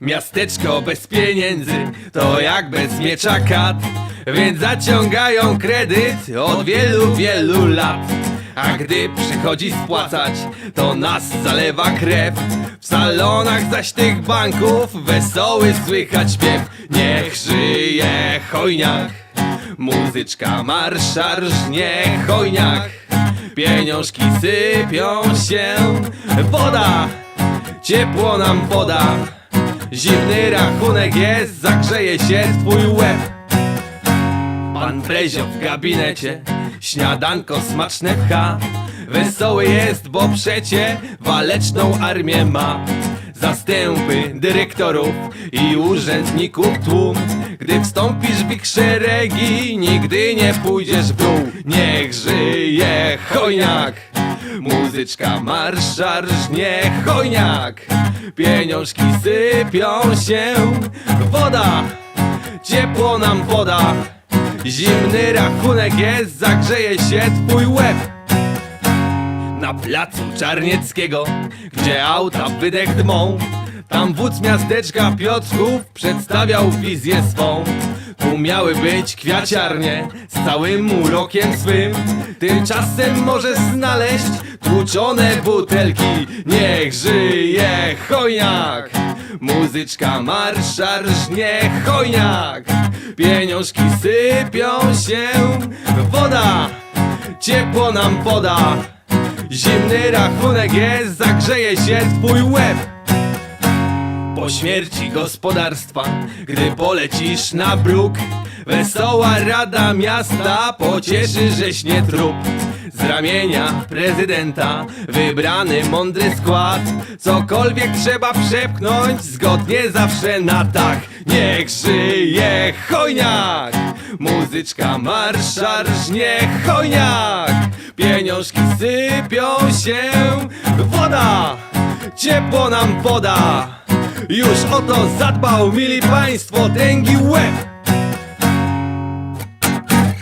Miasteczko bez pieniędzy to jak bez miecza kat. Więc zaciągają kredyt od wielu, wielu lat. A gdy przychodzi spłacać, to nas zalewa krew. W salonach zaś tych banków wesoły słychać śpiew. Niech żyje chojniak Muzyczka marszarż, niech chojniak Pieniążki sypią się Woda, ciepło nam poda Zimny rachunek jest, zagrzeje się twój łeb. Pan Prezio w gabinecie Śniadanko smaczne pcha. Wesoły jest, bo przecie Waleczną armię ma. Zastępy dyrektorów I urzędników tłum. Gdy wstąpisz w ich szeregi Nigdy nie pójdziesz w dół. Niech żyje chojniak Muzyczka marszarż, niech chojniak Pieniążki sypią się. Woda, ciepło nam woda. Zimny rachunek jest, zagrzeje się twój łeb. Na placu Czarnieckiego, gdzie auta wydech dmą Tam wódz miasteczka Piotrków przedstawiał wizję swą miały być kwiaciarnie. Z całym urokiem swym Tymczasem możesz znaleźć tłuczone butelki. Niech żyje chojniak. Muzyczka niech chojniak. Pieniążki sypią się Woda, ciepło nam poda. Zimny rachunek jest, zagrzeje się twój łeb po śmierci gospodarstwa, gdy polecisz na bruk Wesoła rada miasta pocieszy, żeś nie trup. Z ramienia prezydenta wybrany mądry skład. Cokolwiek trzeba przepchnąć, zgodnie zawsze na tak Niech żyje chojniak, muzyczka marszarż, niech chojniak! Pieniążki sypią się, woda, ciepło nam poda już o to zadbał, mili państwo, tęgi łeb